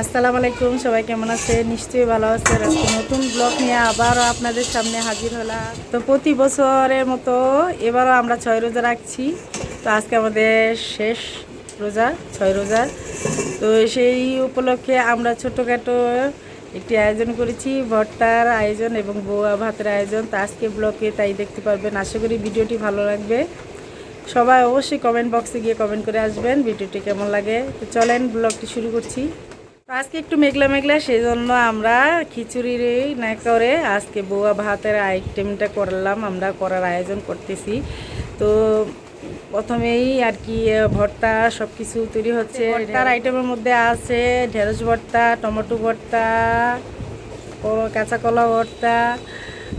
আসসালামু আলাইকুম, সবাই কেমন আছে? নিশ্চয়ই ভালো আছে। নতুন ব্লগ নিয়ে আবারও আপনাদের সামনে হাজির হলাম। তো প্রতি বছরের মতো এবারও আমরা ছয় রোজা রাখছি। তো আজকে আমাদের শেষ রোজা, ছয় রোজা। তো সেই উপলক্ষে আমরা ছোটোখাটো একটি আয়োজন করেছি, ভর্তার আয়োজন এবং বউয়া ভাতের আয়োজন। তো আজকে ব্লগে তাই দেখতে পারবেন। আশা করি ভিডিওটি ভালো লাগবে। সবাই অবশ্যই কমেন্ট বক্সে গিয়ে কমেন্ট করে আসবেন, ভিডিওটি কেমন লাগে। তো চলেন ব্লগটি শুরু করছি। আজকে একটু মেঘলা মেঘলা সেই জন্য আমরা খিচুড়ি না করে আজকে বউয়া ভাতের আইটেমটা করলাম আমরা করার আয়োজন করতেছি। তো প্রথমেই আর কি ভর্তা সব কিছু তৈরি হচ্ছে। তার আইটেমের মধ্যে আছে ঢেঁড়স ভর্তা টমেটো ভর্তা কাঁচা কলা ভর্তা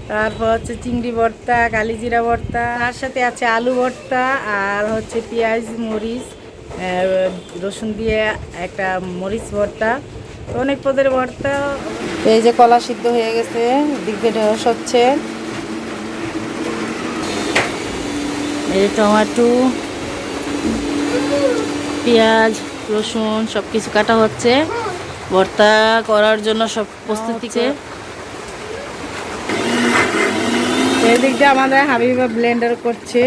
তারপর হচ্ছে চিংড়ি ভর্তা কালিজিরা ভর্তা তার সাথে আছে আলু ভর্তা আর হচ্ছে পেঁয়াজ মরিচ রসুন দিয়ে একটা মরিচ ভর্তা। তো অনেক পদের ভর্তা। এই যে কলা সিদ্ধ হয়ে গেছে দিক দিয়ে ঢেঁড়স হচ্ছে। এই টমেটো পেঁয়াজ রসুন সব কিছু কাটা হচ্ছে। ভর্তা করার জন্য সব প্রস্তুতি এদিক দিয়ে আমাদের হাবিবা ব্লেন্ডার করছে।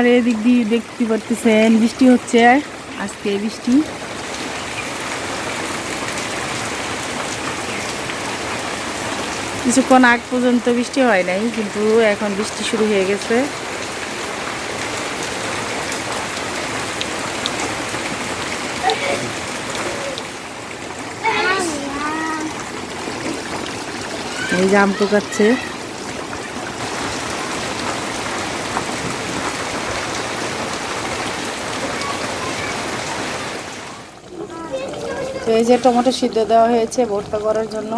আর এদিক দিয়ে দেখতে পারতেছেন, বৃষ্টি হচ্ছে। আজকে বৃষ্টি। কিছুক্ষণ আগ পর্যন্ত বৃষ্টি হয় নাই, কিন্তু এখন বৃষ্টি শুরু হয়ে গেছে। এই জাম পোকাচ্ছে। তো এই যে টমেটো সিদ্ধ দেওয়া হয়েছে ভর্তা করার জন্য।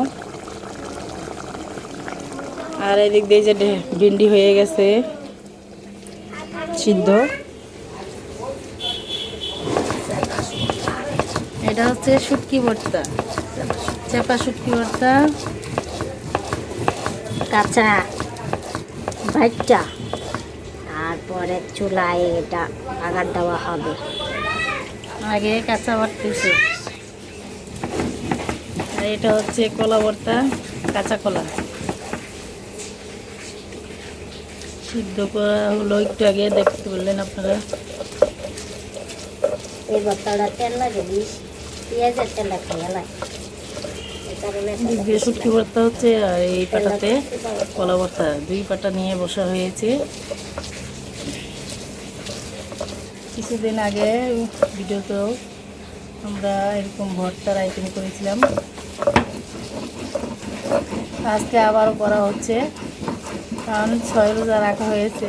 আর এদিক দিয়ে যে ভিন্ডি হয়ে গেছে সিদ্ধ। এটা হচ্ছে শুটকি ভর্তা। চাপা শুটকি ভর্তা। কাঁচা ভাইটা তারপরে চুলায় এটা আগার দেওয়া হবে। আগে কাঁচা ভর্তেছে আর এটা হচ্ছে কলা ভর্তা কাঁচা কলা। সিদ্ধ করা হলো একটু আগে দেখতে বললেন আপনারা। এই ভর্তাটা তেল লাগে পেঁয়াজের লাগে। শুটকি ভর্তা হচ্ছে আর এই পাটাতে কলা ভর্তা দুই পাটা নিয়ে বসা হয়েছে। কিছুদিন আগে ভিডিওতেও আমরা এরকম ভর্তার আইটেম করেছিলাম। আজকে আবারও করা হচ্ছে। কারণ ছয় রোজা রাখা হয়েছে।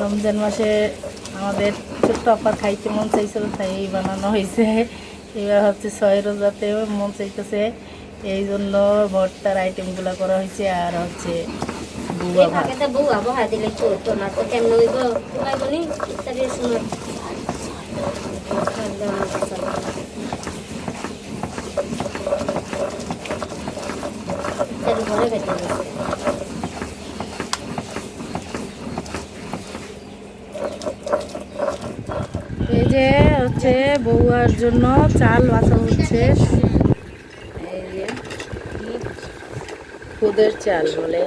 রমজান মাসে আমাদের ছোট্ট আপা খাইতে মন চাইছিল তাই এই বানানো হয়েছে। এবার হচ্ছে ছয় রোজাতে মন চাইতেছে। এই জন্য ভর্তার আইটেমগুলো করা হয়েছে আর হচ্ছে বুবা ভাত ফাঁকে তো বউ আবহাওয়া দিলে চলতো না তো কেমন হইব তোমায় বলি ঘরে গেছে এই যে হচ্ছে বউয়ার জন্য চাল বাছা হচ্ছে। খুদের চাল বলে।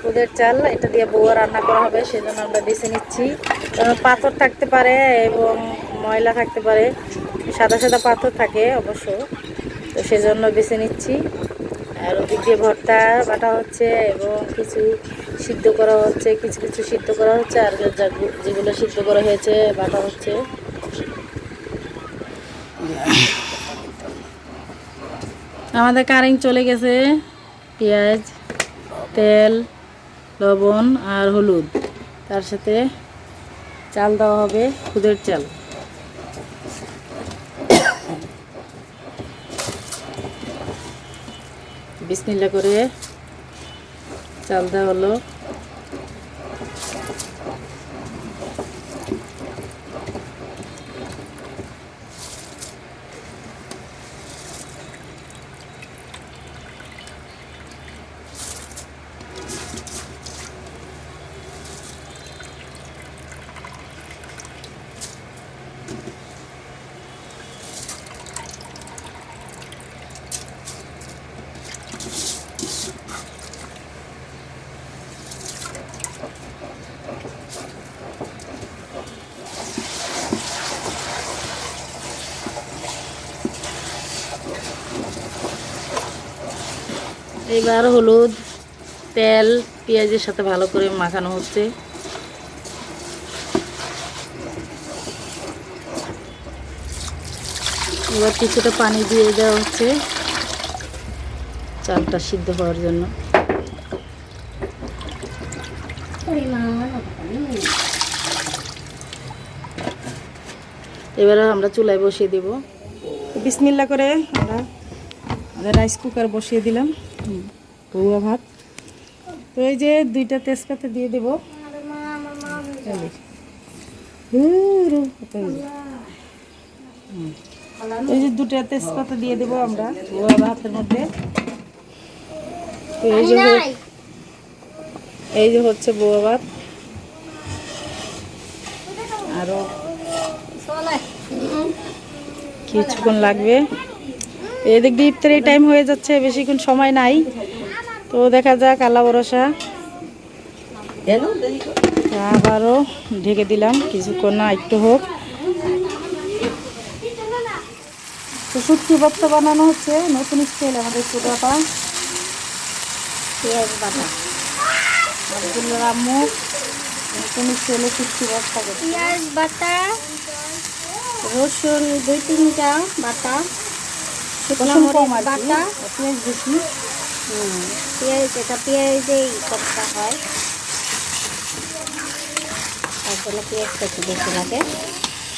খুদের চাল, এটা দিয়ে বউয়া রান্না করা হবে, সেজন্য আমরা বেছে নিচ্ছি। পাথর থাকতে পারে এবং ময়লা থাকতে পারে। সাদা সাদা পাথর থাকে অবশ্য। তো সেজন্য বেছে নিচ্ছি। আর ওদিক ভর্তা বাটা হচ্ছে এবং কিছু সিদ্ধ করা হচ্ছে, কিছু কিছু সিদ্ধ করা হচ্ছে, আর যেগুলো সিদ্ধ করা হয়েছে বাটা হচ্ছে। আমাদের কারেন্ট চলে গেছে। পেঁয়াজ, তেল, লবণ আর হলুদ। তার সাথে চাল দেওয়া হবে, খুদের চাল। বিসমিল্লা করে চাল দেওয়া হলো। এবার হলুদ, তেল, পেঁয়াজের সাথে ভালো করে মাখানো হচ্ছে। এবার কিছুটা পানি দিয়ে দেওয়া হচ্ছে চালটা সিদ্ধ হওয়ার জন্য। এবারে আমরা চুলায় বসিয়ে দেব। বিসমিল্লা করে আমরা রাইস কুকার বসিয়ে দিলাম। হুম, ভাত। তো এই যে দুইটা তেজপাতা দিয়ে দেব। এই যে। দুটা তেজপাতা দিয়ে দেব আমরা বউয়া ভাতের মধ্যে। তো এই যে হচ্ছে- এই যে হচ্ছে বউয়া ভাত। আরও কিছুক্ষণ লাগবে। এদিক দিয়ে ইফতারি টাইম হয়ে যাচ্ছে বেশিক্ষণ সময় নাই। তো দেখা যাক আল্লাহ ভরসা। আবারও ঢেকে দিলাম কিছুক্ষণ না একটু হোক। তো শুটকি ভর্তা বানানো হচ্ছে নতুন স্টাইল আমাদের ছোটাটা পেঁয়াজ বাটা। আম্মু নতুন স্টাইলে শুটকি ভর্তা করছে। পেঁয়াজ বাটা রসুন দুই তিনটা বাটা শুকনো মরিচ বাটা। পেঁয়াজ বেশি পেঁয়াজ এটা পেঁয়াজেই করতে হয়। তার জন্য পেঁয়াজটা একটু বেশি লাগে।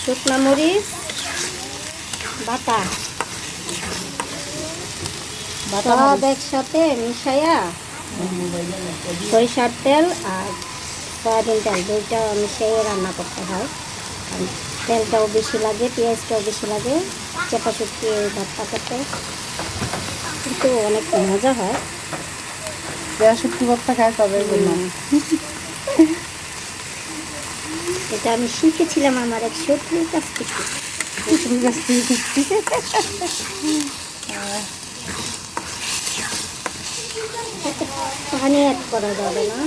শুকনো মরিচ বাটা। সব একসাথে মিশাইয়া সরিষার তেল আর সয়াবিন তেল দুইটা মিশিয়ে রান্না করতে হয়। তেলটাও বেশি লাগে পেঁয়াজটাও বেশি লাগে। চেপা শুটকি ভর্তা করতে কিন্তু অনেক মজা হয়। যারা শুটকি ভর্তা খায় তাদের জন্য এটা আমি শিখেছিলাম আমার এক শত্রুর কাছ থেকে। শুটকির কাছ থেকে শিখছি। পানি অ্যাড করা যাবে না।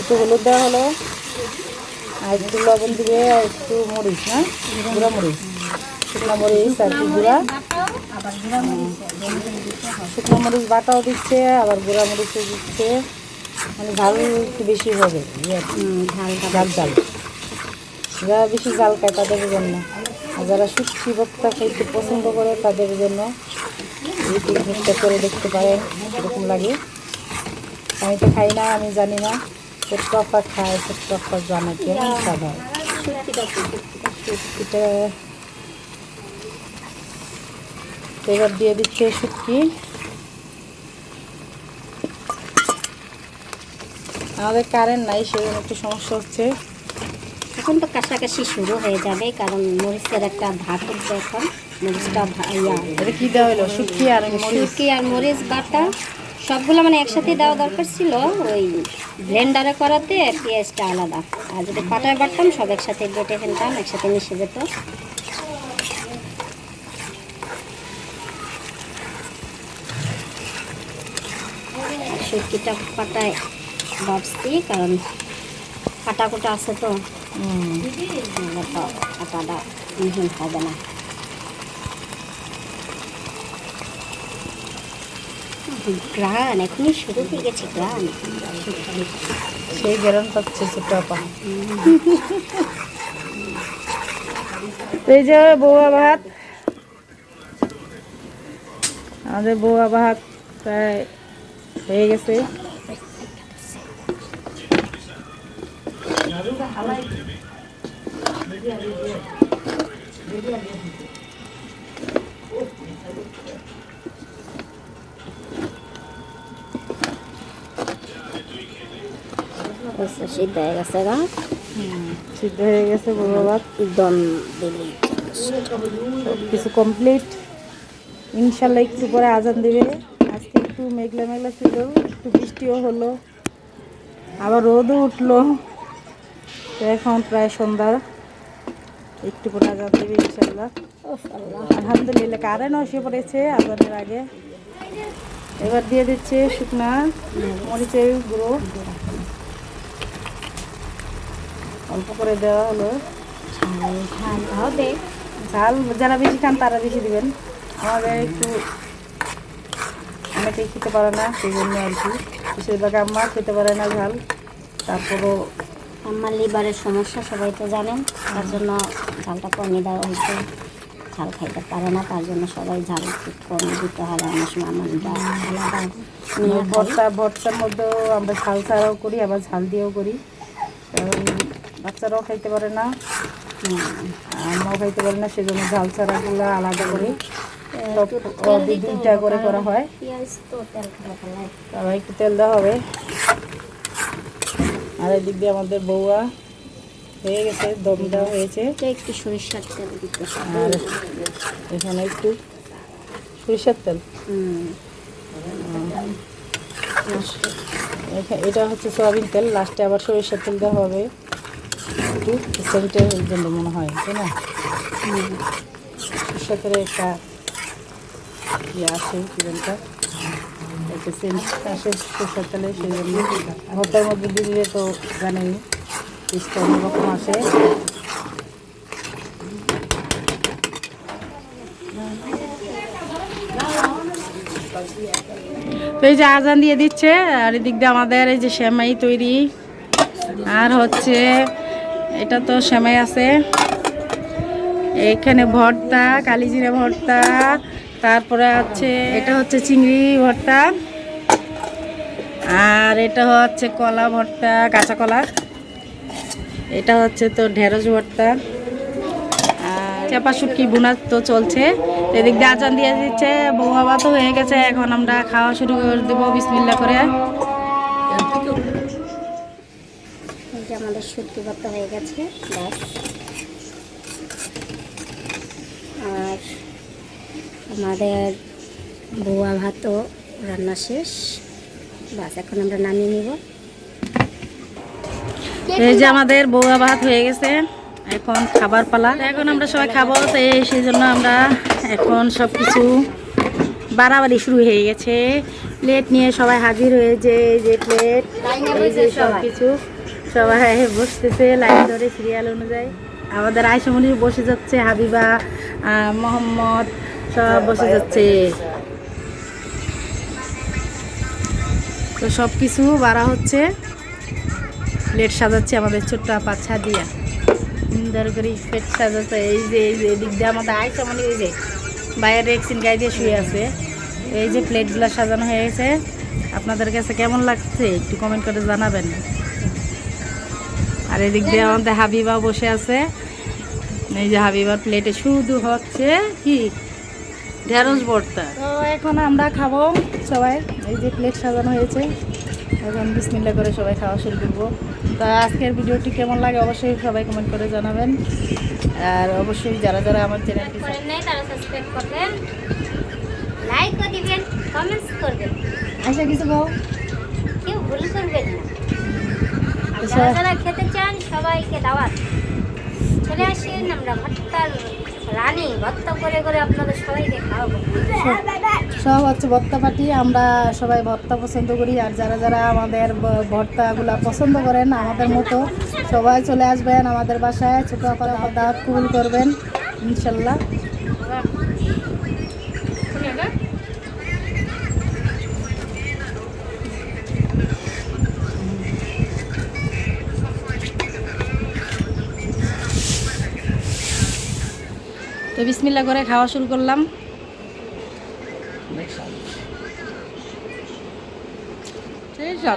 একটু হলুদ দেওয়া হলো। আর একটু লবণ দিবে আর একটু মরিচ না গুঁড়া মরিচ। শুকনো মরিচ আর কি গুঁড়া। শুকনো মরিচ বাটাও দিচ্ছে আবার গুঁড়া মরিচও দিচ্ছে। মানে ঝাল একটু বেশি হবে ইয়ে ঝাল ঝাল যারা বেশি জাল খায় তাদের জন্য। আর যারা শুটকি ভর্তা খেতে পছন্দ করে তাদের জন্য এই করে দেখতে পারেন এরকম লাগে। আমি তো খাই না আমি জানি না। ছোট্ট খায় জানে কেমন স্বাদ হয় এবার দিয়ে দিচ্ছে শুটকি। আমাদের কারেন্ট নাই সেজন্য একটু সমস্যা হচ্ছে। এখন তো কাছাকাছি শুরু হয়ে যাবে কারণ মরিচের একটা ভাত উঠবে এখন। মরিচটা ইয়া। এটা কি দেওয়া হলো? শুটকি আর মরিচ? শুটকি আর মরিচ বাটা। সবগুলো মানে একসাথে দেওয়া দরকার ছিল ওই ব্লেন্ডারে করাতে পেঁয়াজটা আলাদা। আর যদি পাটায় বাটতাম সব একসাথে বেটে ফেলতাম একসাথে মিশে যেত। শুটকিটা পাটায় বাটছি কারণ কাটা কুটা আছে তো। আটাটা মিহিন হবে না। গ্রান এখনই শুরু হয়ে গেছে গ্রান। সেই বেরন পাচ্ছে ছোট্ট আপা এই যে বৌয়া ভাত। আমাদের বৌয়া ভাত প্রায় হয়ে গেছে। আচ্ছা, সিদ্ধ হয়ে গেছে গা সিদ্ধ হয়ে গেছে দম দিলি সব কিছু কমপ্লিট ইনশাল্লাহ একটু পরে আজান দিবে আজকে একটু মেঘলা মেঘলা ছিল একটু বৃষ্টিও হলো আবার রোদও উঠল তো এখন প্রায় সন্ধ্যা একটু পরে আজান দেবে ইনশাল্লাহ আলহামদুলিল্লাহ কারেন্ট এসে পড়েছে আজানের আগে এবার দিয়ে দিচ্ছে শুকনা মরিচের গুঁড়ো অল্প করে দেওয়া হলো। ঝাল হবে। ঝাল যারা বেশি খান তারা বেশি দিবেন। আমাদের একটু অনেকেই খেতে পারে না সেই জন্য আর কি। বেশিরভাগ আম্মা খেতে পারে না ঝাল। তারপরও আমার লিভারের সমস্যা সবাই তো জানেন। তার জন্য ঝালটা কমিয়ে দেওয়া হয়েছে। ঝাল খাইতে পারে না তার জন্য সবাই ঝাল একটু কমিয়ে দিতে হয়। অনেক সময় আমার লিভার আলাদা। ভর্তা ভর্তার মধ্যেও আমরা ঝাল ছাড়াও করি আবার ঝাল দিয়েও করি। কারণ বাচ্চারাও খাইতে পারে না। আমরাও খাইতে পারি না সেজন্য ঝাল ছাড়াগুলো আলাদা করে দুইটা করে করা হয়। তারপর একটু তেল দেওয়া হবে। আর এদিক দিয়ে আমাদের বউয়া হয়ে গেছে দম দেওয়া হয়েছে। একটু সরিষার তেল দিতে আর এখানে একটু সরিষার তেল। এটা হচ্ছে সয়াবিন তেল লাস্টে আবার সরিষার তেল দেওয়া হবে। জন্য মনে হয়। একটা ইয়ে দিলে তো জানেনি অন্যরকম আসে তো এই যে আজান দিয়ে দিচ্ছে, আর এদিক দিয়ে আমাদের এই যে সেমাই তৈরি, আর হচ্ছে এটা তো সেমাই আছে। এখানে ভর্তা, কালিজিরা ভর্তা, তারপরে হচ্ছে এটা হচ্ছে চিংড়ি ভর্তা, আর এটা হচ্ছে কলা ভর্তা, কাঁচা কলা। এটা হচ্ছে তো ঢেঁড়স ভর্তা। আর চাপা শুটকি বোনা তো চলছে। এদিক দিয়ে আজান দিয়ে দিচ্ছে, বউ তো হয়ে গেছে, এখন আমরা খাওয়া শুরু করে দেবো বিসমিল্লা করে। যে আমাদের সত্যি ভর্তা হয়ে গেছে ব্যাস। আর আমাদের বোয়া ভাতও রান্না শেষ। বাস এখন আমরা নামিয়ে নিব। এই যে আমাদের বউয়া ভাত হয়ে গেছে এখন খাবার পালা। এখন আমরা সবাই খাব তো এই সেই জন্য আমরা এখন সব কিছু বাড়াবাড়ি শুরু হয়ে গেছে। প্লেট নিয়ে সবাই হাজির হয়েছে এই যে প্লেট এই যে সব কিছু সবাই বসতেছে লাইন ধরে সিরিয়াল অনুযায়ী। আমাদের আয়সামণি বসে যাচ্ছে, হাবিবা মোহাম্মদ, সব বসে যাচ্ছে। তো সব কিছু বাড়া হচ্ছে। প্লেট সাজাচ্ছে আমাদের ছোট্ট পাচ্ছা দিয়া সুন্দর করে প্লেট সাজাচ্ছে, এই যে এই যে, এদিক দিয়ে আমাদের আইসা মানে এই যে বাইরে একদিন গায়ে দিয়ে শুয়ে আছে। এই যে প্লেটগুলো সাজানো হয়ে গেছে। আপনাদের কাছে কেমন লাগছে একটু কমেন্ট করে জানাবেন। আর এদিক দিয়ে আমাদের হাবিবা বসে আছে। এই যে হাবিবার প্লেটে শুধু হচ্ছে কি? ঢেঁড়স ভর্তা। তো এখন আমরা খাব সবাই। এই যে প্লেট সাজানো হয়েছে। এখন বিসমিল্লা করে সবাই খাওয়া শুরু করব। তা আজকের ভিডিওটি কেমন লাগে অবশ্যই সবাই কমেন্ট করে জানাবেন। আর অবশ্যই যারা যারা আমার চ্যানেলটি করেন নাই তারা সাবস্ক্রাইব করবেন লাইকও দিবেন কমেন্টস করবেন। আচ্ছা কিছু বল। কেউ ভুল করবেন না। যারা খেতে চান, সবাইকে দাওয়াত। চলে আসেন, আমরা ভর্তার রানী। ভর্তা করে করে আপনাদের সবাইকে খাওয়াবো। সব হচ্ছে ভর্তা পাটি। আমরা সবাই ভর্তা পছন্দ করি। আর যারা যারা আমাদের ভর্তাগুলা পছন্দ করেন, আমাদের মতো সবাই চলে আসবেন আমাদের বাসায়। ছোটো আপার দাওয়াত কবুল করবেন, ইনশাল্লাহ। তো বিসমিল্লা করে খাওয়া শুরু করলাম। সেই সব।